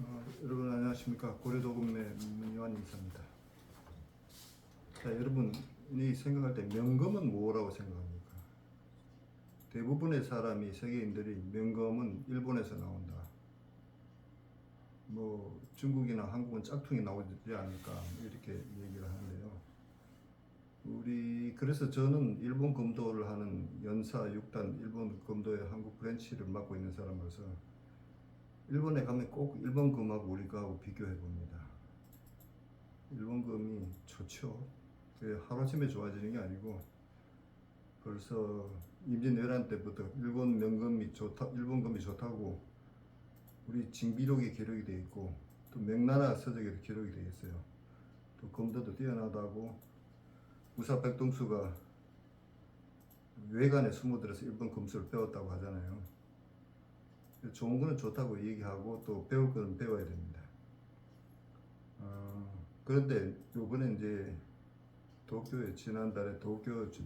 어, 여러분 안녕하십니까 고려도금의 문요한 인사입니다. 자 여러분 이 생각할 때 명검은 뭐라고 생각합니까? 대부분의 사람이 세계인들이 명검은 일본에서 나온다. 뭐 중국이나 한국은 짝퉁이 나오지 않을까 이렇게 얘기를 하는데요. 우리 그래서 저는 일본 검도를 하는 연사 6단 일본 검도의 한국 브랜치를 맡고 있는 사람으로서 일본에 가면 꼭 일본 금하고 우리 거하고 비교해 봅니다. 일본 금이 좋죠. 그 하루아침에 좋아지는 게 아니고 벌써 임진왜란 때부터 일본 명금이 좋다, 일본 금이 좋다고 우리 징비록에 기록이 돼 있고 또 명나라 서적에도 기록이 돼 있어요. 또 검도도 뛰어나다고 우사 백동수가 외관에 숨어들어서 일본 금수를 배웠다고 하잖아요. 좋은 거는 좋다고 얘기하고 또 배울 거는 배워야 됩니다. 어, 그런데 요번에 이제 도쿄에 지난달에 도쿄에서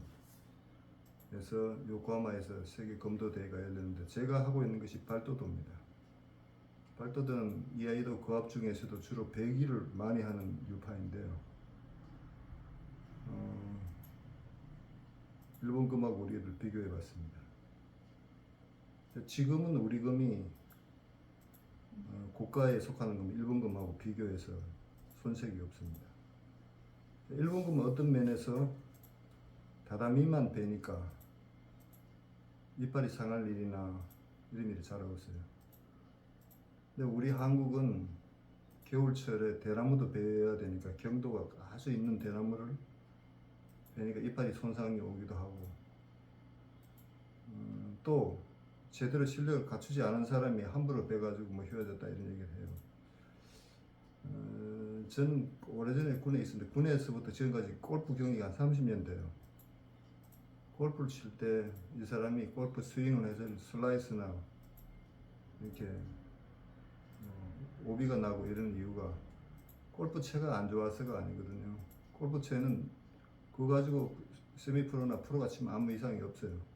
요코하마에서 세계 검도 대회가 열렸는데 제가 하고 있는 것이 발도도입니다. 발도도는 이아이도 고압 중에서도 주로 배기를 많이 하는 유파인데요. 어, 일본 금하고 우리를 비교해봤습니다. 지금은 우리 금이 어, 고가에 속하는 금 일본 금하고 비교해서 손색이 없습니다. 일본 금은 어떤 면에서 다다미만 베니까 이빨이 상할 일이나 이런 일이 잘 없어요. 근데 우리 한국은 겨울철에 대나무도 베어야 되니까 경도가 아주 있는 대나무를 베니까 이빨이 손상이 오기도 하고 음, 또 제대로 실력을 갖추지 않은 사람이 함부로 빼가지고 뭐 휘어졌다 이런 얘기를 해요. 어, 저는 오래전에 군에 있었는데 군에서부터 지금까지 골프 경력이 한 30년 돼요. 골프를 칠 때 이 사람이 골프 스윙을 해서 슬라이스나 이렇게 어, 오비가 나고 이런 이유가 골프채가 안 좋아서가 아니거든요. 골프채는 그거 가지고 세미프로나 프로가 치면 아무 이상이 없어요.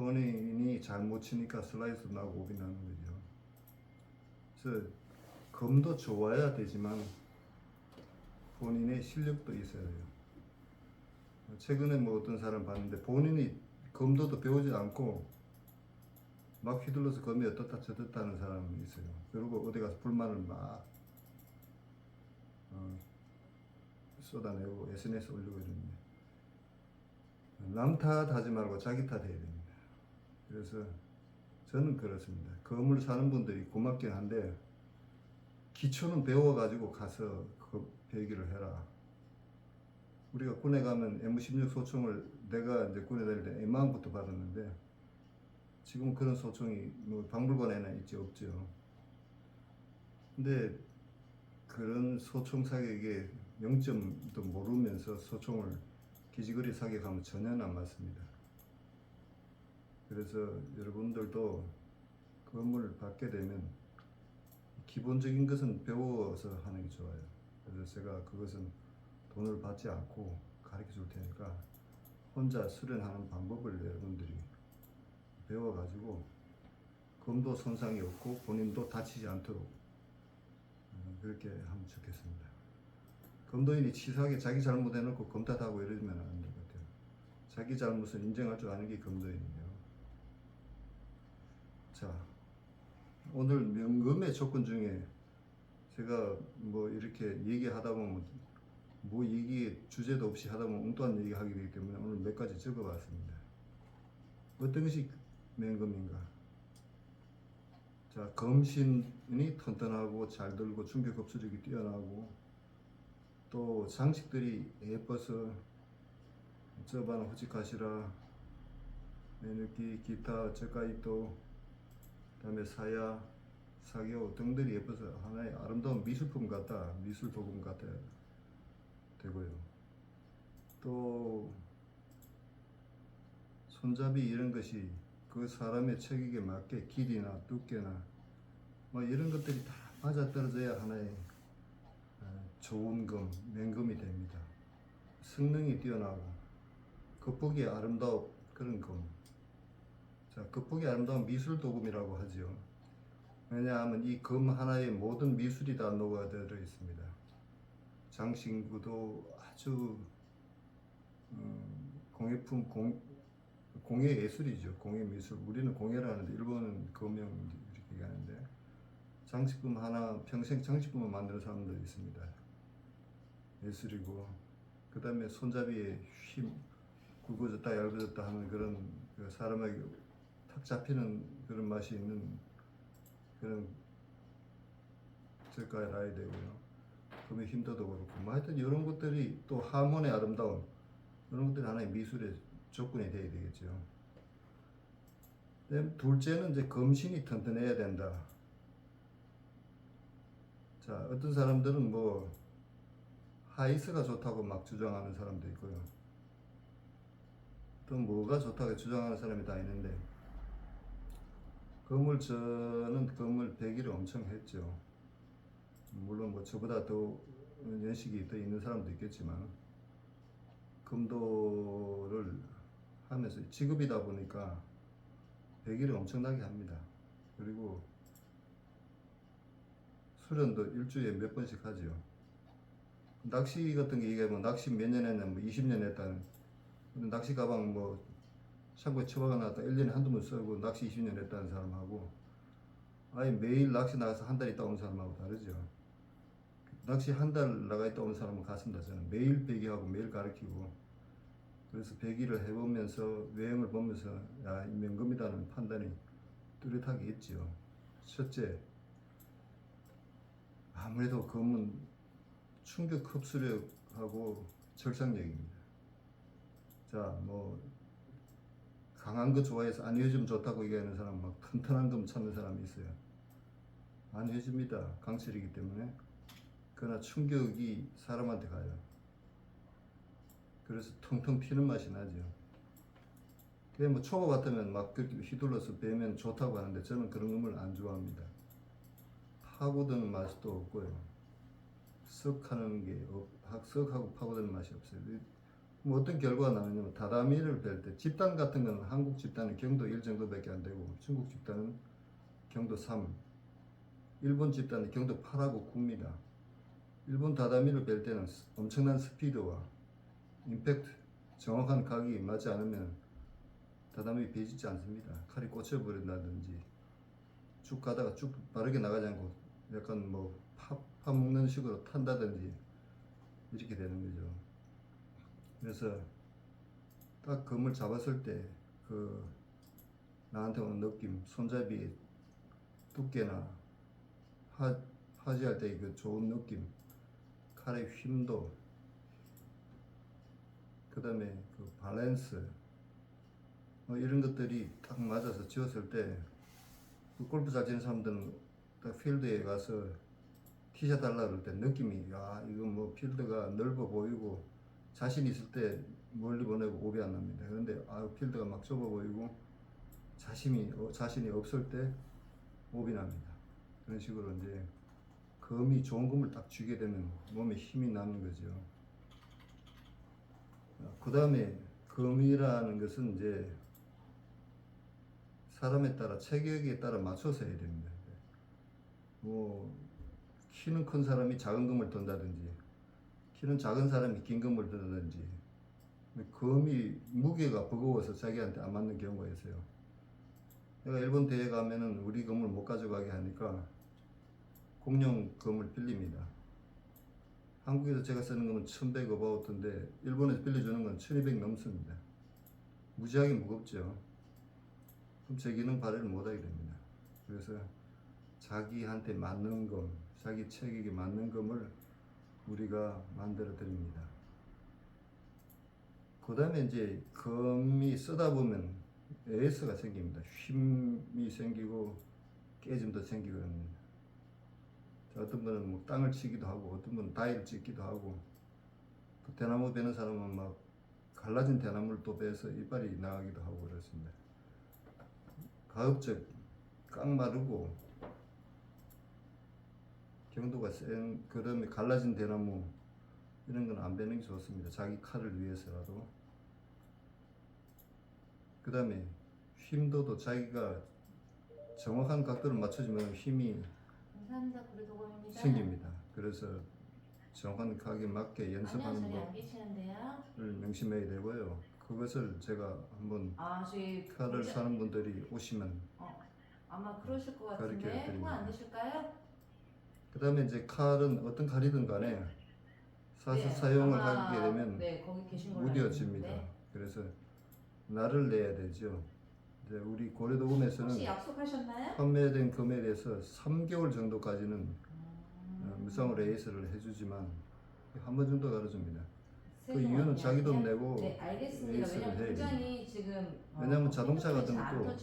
본인이 잘못 치니까 슬라이스 나고 오비 나는 거죠. 그래서 검도 좋아야 되지만 본인의 실력도 있어야 돼요. 최근에 뭐 어떤 사람 봤는데 본인이 검도도 배우지 않고 막 휘둘러서 검이 어떻다 저떻다 하는 사람이 있어요. 그리고 어디 가서 불만을 막 어, 쏟아내고 SNS 올리고 이러는데 남 탓하지 말고 자기 탓해야 됩니다. 그래서 저는 그렇습니다. 건물 사는 분들이 고맙긴 한데 기초는 배워가지고 가서 그 배기를 해라. 우리가 군에 가면 M16 소총을 내가 이제 군에 다닐 때 M1부터 받았는데 지금 그런 소총이 뭐 박물관에는 있지 없죠. 근데 그런 소총 사격에 0점도 모르면서 소총을 기지거리 사격하면 전혀 안 맞습니다. 그래서 여러분들도 건물을 받게 되면 기본적인 것은 배워서 하는 게 좋아요. 그래서 제가 그것은 돈을 받지 않고 가르쳐 줄 테니까 혼자 수련하는 방법을 여러분들이 배워가지고 검도 손상이 없고 본인도 다치지 않도록 어, 그렇게 하면 좋겠습니다. 검도인이 치사하게 자기 잘못 해놓고 검탓하고 이러면 안 될 것 같아요. 자기 잘못을 인정할 줄 아는 게 검도인이에요. 자, 오늘 명금의 조건 중에 제가 뭐 이렇게 얘기하다 보면 뭐 얘기 주제도 없이 하다 보면 엉뚱한 얘기 하게 되기 때문에 오늘 몇 가지 적어봤습니다. 어떤 것이 명금인가? 자, 검신이 튼튼하고 잘 들고 충격 흡수력이 뛰어나고 또 장식들이 예뻐서 저반 호치카시라 메누키 기타 저까이또 그 다음에 사야 사교 등들이 예뻐서 하나의 아름다운 미술품 같다 미술 도금 같아 되고요 또 손잡이 이런 것이 그 사람의 체격에 맞게 길이나 두께나 뭐 이런 것들이 다 맞아 떨어져야 하나의 어, 좋은 금, 맹금이 됩니다. 성능이 뛰어나고 겉보기 아름다운 그런 금. 자, 겉보기 아름다운 미술 도금이라고 하죠. 왜냐하면 이 금 하나에 모든 미술이 다 녹아들어 있습니다. 장신구도 아주 음, 공예품 공, 공예 예술이죠. 공예 미술. 우리는 공예라는데 일본은 금형 이렇게 얘기하는데 장식품 하나 평생 장식품을 만드는 사람도 있습니다. 예술이고 그 다음에 손잡이에 힘 굵어졌다 얇아졌다 하는 그런 그 사람에게 탁 잡히는 그런 맛이 있는 그런 저가에 놔야 되고요. 금의 힘도도 그렇고 뭐 하여튼 이런 것들이 또 하몬의 아름다움 이런 것들이 하나의 미술의 조건이 되어야 되겠죠. 둘째는 이제 검신이 튼튼해야 된다. 자 어떤 사람들은 뭐 하이스가 좋다고 막 주장하는 사람도 있고요. 또 뭐가 좋다고 주장하는 사람이 다 있는데 건물 저는 건물 배기를 엄청 했죠. 물론 뭐 저보다 더 연식이 더 있는 사람도 있겠지만 금도를 하면서 직업이다 보니까 배기를 엄청나게 합니다. 그리고 수련도 일주일에 몇 번씩 하죠. 낚시 같은 게 얘기하면 낚시 몇 년 했냐, 뭐 20년 했다는. 낚시 가방 뭐 창고에 처박아 놨다 1년에 한두 번 쓰고 낚시 20년 했다는 사람하고 아예 매일 낚시 나가서 한 달 있다 온 사람하고 다르죠. 낚시 한 달 나가 있다 온 사람은 같습니다. 저는 매일 배기하고 매일 가르치고 그래서 배기를 해보면서 외형을 보면서 야, 이 명금이다는 판단이 뚜렷하게 있죠. 첫째, 아무래도 검은 충격 흡수력하고 절상력입니다. 자, 뭐 강한 거 좋아해서 안효즘 좋다고 얘기하는 사람 막 튼튼한 금 찾는 사람이 있어요. 안효집니다. 강철이기 때문에. 그러나 충격이 사람한테 가요. 그래서 텅텅 튀는 맛이 나죠. 그게 뭐 초보 같으면 막 그렇게 휘둘러서 빼면 좋다고 하는데 저는 그런 음을 안 좋아합니다. 파고드는 맛도 없고요. 썩 하는 게 없, 썩하고 파고드는 맛이 없어요. 뭐 어떤 결과가 나느냐면 다다미를 뺄 때 집단 같은 건 한국 집단은 경도 1 정도밖에 안 되고 중국 집단은 경도 3 일본 집단은 경도 8하고 9입니다. 일본 다다미를 뺄 때는 스- 엄청난 스피드와 임팩트 정확한 각이 맞지 않으면 다다미 베지지 않습니다. 칼이 꽂혀버린다든지 쭉 가다가 쭉 바르게 나가지 않고 약간 뭐 파, 파먹는 식으로 탄다든지 이렇게 되는 거죠. 그래서 딱 금을 잡았을 때 그 나한테 오는 느낌, 손잡이 두께나 파, 파지할 때 그 좋은 느낌, 칼의 힘도, 그 다음에 그 밸런스, 뭐 이런 것들이 딱 맞아서 지었을 때, 그 골프 잘 치는 사람들은 딱 필드에 가서 티샷 달라 그럴 때 느낌이, 야, 이거 뭐 필드가 넓어 보이고, 자신 있을 때 멀리 보내고 오비 안 납니다. 그런데 아 필드가 막 좁아 보이고 자신이 어, 자신이 없을 때 오비 납니다. 그런 식으로 이제 금이 좋은 금을 딱 쥐게 되면 몸에 힘이 나는 거죠. 그 다음에 금이라는 것은 이제 사람에 따라 체격에 따라 맞춰서 해야 됩니다. 뭐 키는 큰 사람이 작은 금을 든다든지 키는 작은 사람이 긴 금을 든다든지 금이 무게가 버거워서 자기한테 안 맞는 경우가 있어요. 내가 일본 대회 가면은 우리 금을 못 가져가게 하니까 공룡 금을 빌립니다. 한국에서 제가 쓰는 금은 1100 어바우트인데 일본에서 빌려주는 건 1200 넘습니다. 무지하게 무겁죠. 그럼 제 기능 발휘를 못하게 됩니다. 그래서 자기한테 맞는 금, 자기 체격에 맞는 금을 우리가 만들어 드립니다. 그 다음에 이제 금이 쓰다 보면 AS가 생깁니다. 힘이 생기고 깨짐도 생기거든요. 자, 어떤 분은 뭐 땅을 치기도 하고 어떤 분은 다이를 찍기도 하고 또 대나무 베는 사람은 막 갈라진 대나무를 또 베서 이빨이 나가기도 하고 그렇습니다. 가급적 깡 마르고 경도가 센 그다음에 갈라진 대나무 이런 건 안 베는 게 좋습니다. 자기 칼을 위해서라도. 그 다음에 힘도도 자기가 정확한 각도를 맞춰주면 힘이. 생깁니다. 그래서 정확한 각에 맞게 연습하는 법을. 명심해야 되고요. 그것을 제가 한번 아, 칼을 사는 분들이 오시면 어, 아마 그러실 것 같은데. 통화 안 되실까요? 그 다음에 이제 칼은 어떤 칼이든 간에 사실 네, 사용을 아마, 하게 되면 네, 거기 계신 걸로 무뎌집니다. 있는데. 그래서 날을 내야 되죠. 이제 우리 혹시 고려도금에서는 약속하셨나요? 판매된 금에 대해서 3개월 정도까지는 음. 어, 무상으로 AS를 해주지만 한 번 정도 가르줍니다. 그 이유는 자기 돈? 내고 네, 알겠습니다. AS를 왜냐면 해야 굉장히 지금 어, 왜냐면 자동차 같은 안 것도.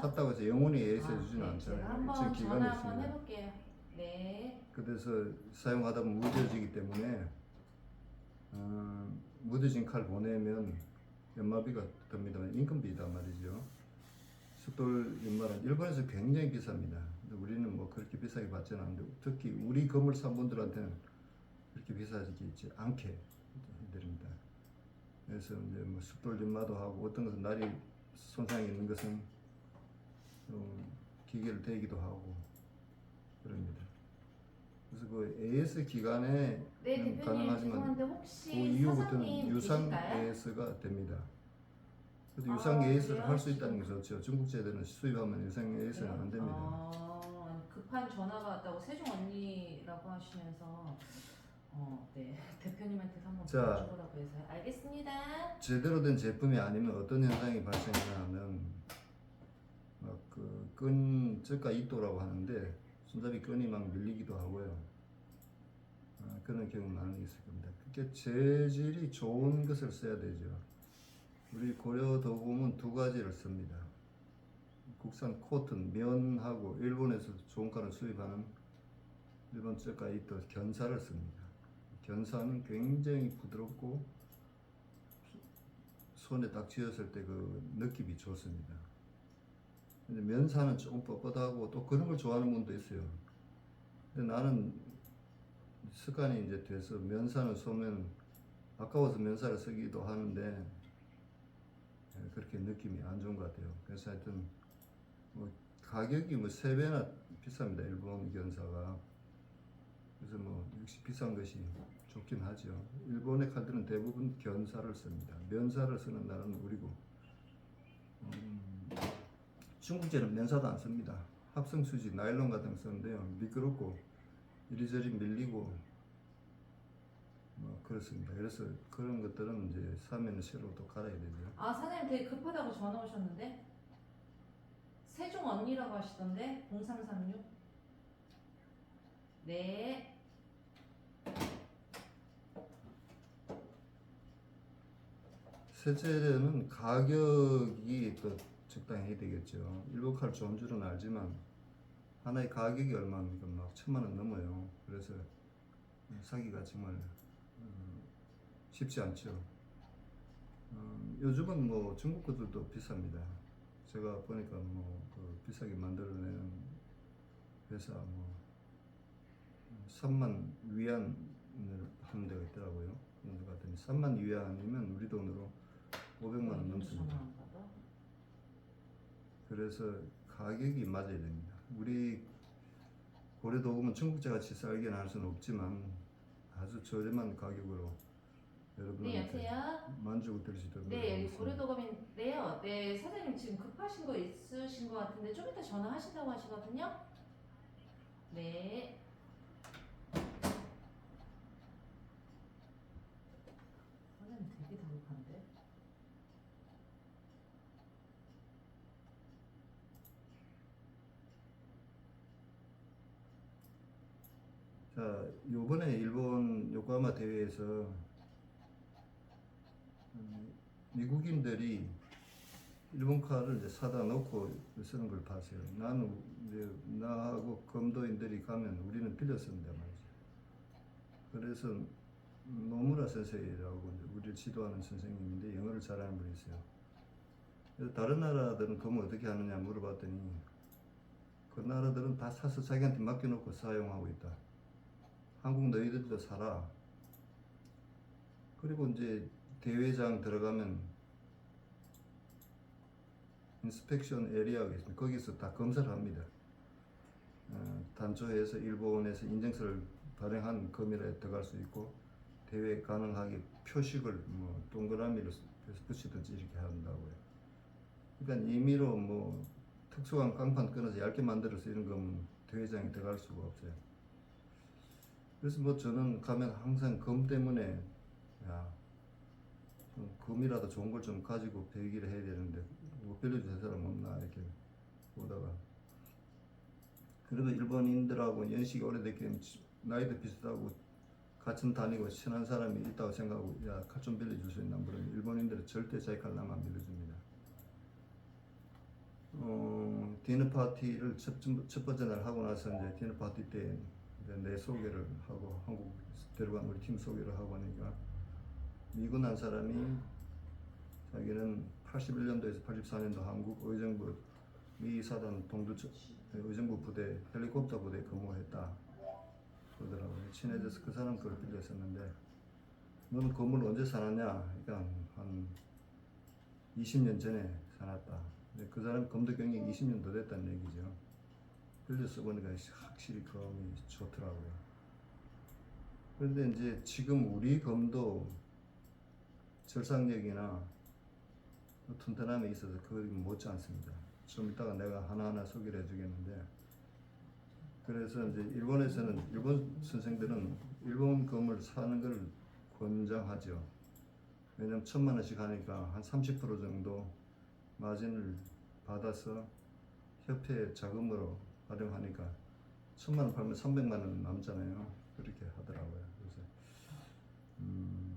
샀다고 해서 영원히 AS 아, 해주지는 네, 않잖아요. 제가 한번 기간이 전화 한번 있습니다. 해볼게요. 네. 그래서 사용하다 보면 무뎌지기 때문에 어, 무뎌진 칼 보내면 연마비가 듭니다. 인건비다 말이죠. 숫돌 연마는 일본에서 굉장히 비쌉니다. 우리는 뭐 그렇게 비싸게 받지는 않는데 특히 우리 건물 산 분들한테는 그렇게 비싸지 않게 해드립니다. 그래서 이제 뭐 숫돌 연마도 하고 어떤 것은 날이 손상이 있는 것은 좀 기계를 대기도 하고 그럽니다. 그래서 그 AS 기간에 네, 음, 대표님 가능하지만 죄송한데 그 혹시 이후부터는 사장님 유상 계실까요? AS가 됩니다. 그래도 아, 유상 AS를 그래요? 할수 있다는 게 좋죠. 중국 제들은 수입하면 유상 AS는 안 됩니다. 아, 급한 전화가 왔다고 세종 언니라고 하시면서 어, 네 대표님한테서 한번 자. 불러주라고 해서 알겠습니다. 제대로 된 제품이 아니면 어떤 현상이 발생하냐면 막그끈 저가 이도라고 하는데 손잡이 끈이 막 밀리기도 하고요. 아, 그런 경우 많이 있을 겁니다. 그게 재질이 좋은 것을 써야 되죠. 우리 고려 도금은 두 가지를 씁니다. 국산 코튼 면하고 일본에서 좋은 칼을 수입하는 일본 저가 이도 견사를 씁니다. 견사는 굉장히 부드럽고 손에 딱 쥐었을 때 그 느낌이 좋습니다. 면사는 조금 뻣뻣하고 또 그런 걸 좋아하는 분도 있어요. 근데 나는 습관이 이제 돼서 면사는 쏘면 아까워서 면사를 쓰기도 하는데 예, 그렇게 느낌이 안 좋은 것 같아요. 그래서 하여튼 뭐 가격이 뭐세 배나 비쌉니다. 일본 견사가. 그래서 뭐 역시 비싼 것이 좋긴 하죠. 일본의 칼들은 대부분 견사를 씁니다. 면사를 쓰는 나라는 우리고 음, 중국제는 면사도 안 씁니다. 합성 수지, 나일론 같은 거 쓰는데요. 미끄럽고 이리저리 밀리고 뭐 그렇습니다. 그래서 그런 것들은 이제 사면은 새로 또 갈아야 되죠. 아 사장님 되게 급하다고 전화 오셨는데 세종 언니라고 하시던데 0336 네. 세제는 가격이 또 적당해야 되겠죠. 일본 칼 좋은 줄은 알지만 하나의 가격이 얼마입니까? 막 천만 원 넘어요. 그래서 사기가 정말 음, 쉽지 않죠. 음, 요즘은 뭐 중국 것들도 비쌉니다. 제가 보니까 뭐 그 비싸게 만들어내는 회사 뭐 3만 위안을 하는 데가 있더라고요. 그런 데 갔더니 3만 위안이면 우리 돈으로 500만 원 넘습니다. 그래서 가격이 맞아야 됩니다. 우리 고려도금은 중국제 같이 싸게 할 수는 없지만 아주 저렴한 가격으로 네 여러분한테 여보세요. 만족을 드릴 수 있도록 네 여기 노력하겠습니다. 고려도검인데요. 네 사장님 지금 급하신 거 있으신 것 같은데 좀 이따 전화하신다고 하시거든요. 네. 사장님 되게 다급한데. 자, 요번에 일본 요코하마 대회에서 음, 미국인들이 일본 칼을 이제 사다 놓고 쓰는 걸 봤어요. 나는 이제 나하고 검도인들이 가면 우리는 쓴단 말이죠. 그래서 노무라 선생이라고 우리를 지도하는 선생님인데 영어를 잘하는 분이 있어요. 그래서 다른 나라들은 검을 어떻게 하느냐 물어봤더니 그 나라들은 다 사서 자기한테 맡겨놓고 사용하고 있다. 한국 너희들도 사라. 그리고 이제 대회장 들어가면 인스펙션 에리아가 있습니다. 거기서 다 검사를 합니다. 어, 단초에서 일본에서 인증서를 발행한 검이라 들어갈 수 있고 대회 가능하게 표식을 뭐 동그라미로 붙이든지 이렇게 한다고요. 그러니까 임의로 뭐 특수한 깡판 끊어서 얇게 만들어서 이런 건 대회장에 들어갈 수가 없어요. 그래서 뭐 저는 가면 항상 검 때문에 야좀 검이라도 좋은 걸 좀 가지고 배기를 해야 되는데 뭐 빌려줄 사람 없나 이렇게 보다가 그래도 일본인들하고 연식이 오래됐기 나이도 비슷하고 같은 다니고 친한 사람이 있다고 생각하고 야 칼 좀 빌려줄 수 있나 물으면 일본인들은 절대 자기 칼 나만 빌려줍니다. 어, 디너 파티를 첫, 첫 번째 날 하고 나서 이제 디너 파티 때 내 소개를 하고 한국 데려간 우리 팀 소개를 하고 하니까 미군 한 사람이 자기는 81년도에서 84년도 한국 의정부 미 사단 동두 의정부 부대 헬리콥터 부대에 근무했다 그러더라고요. 친해져서 그 사람 그걸 빌렸었는데 너는 건물 언제 사놨냐? 그러니까 한 20년 전에 사놨다. 그 사람 검도 경력이 20년 더 됐다는 얘기죠. 빌려 써보니까 확실히 검이 좋더라고요. 그런데 이제 지금 우리 검도 절상력이나 튼튼함에 있어서 거의 못지 않습니다. 좀 이따가 내가 하나하나 소개를 해주겠는데 그래서 이제 일본에서는 일본 선생들은 일본 검을 사는 걸 권장하죠. 왜냐면 천만 원씩 하니까 한 30% 정도 마진을 받아서 협회 자금으로 활용하니까 천만 원 팔면 300만 원 남잖아요. 그렇게 하더라고요. 그래서 음,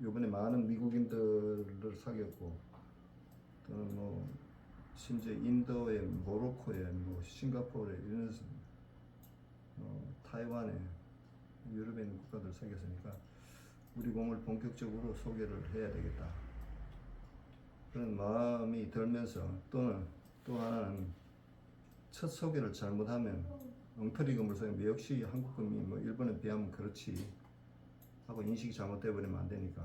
이번에 많은 미국인들을 사귀었고 또는 뭐 심지어 인도에 모로코에 뭐 싱가포르에 이런 스- 어, 타이완에 유럽에 있는 국가들 사귀었으니까 우리 공을 본격적으로 소개를 해야 되겠다 그런 마음이 들면서 또는 또 하나는 첫 소개를 잘못하면 엉터리금을 소개 역시 한국금이 뭐 일본에 비하면 그렇지 하고 인식이 잘못돼 버리면 안 되니까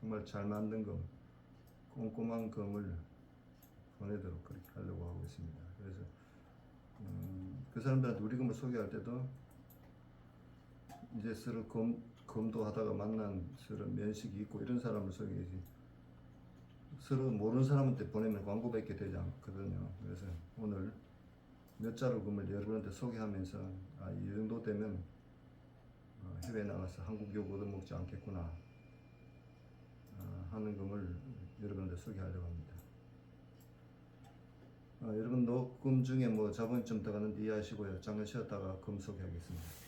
정말 잘 만든 금 꼼꼼한 금을 보내도록 그렇게 하려고 하고 있습니다. 그래서 음, 그 사람들한테 우리 금을 소개할 때도 이제 서로 검, 검도 하다가 만난 서로 면식이 있고 이런 사람을 소개하지 서로 모르는 사람한테 보내면 광고밖에 되지 않거든요. 그래서 오늘 몇 자루 금을 여러분한테 소개하면서 아, 이 정도 되면 어, 해외 나가서 한국 욕 얻어먹지 않겠구나 아, 하는 금을 여러분한테 소개하려고 합니다. 아, 여러분 녹음 중에 뭐 자본이 좀 들어가는데 이해하시고요. 잠깐 쉬었다가 금 소개하겠습니다.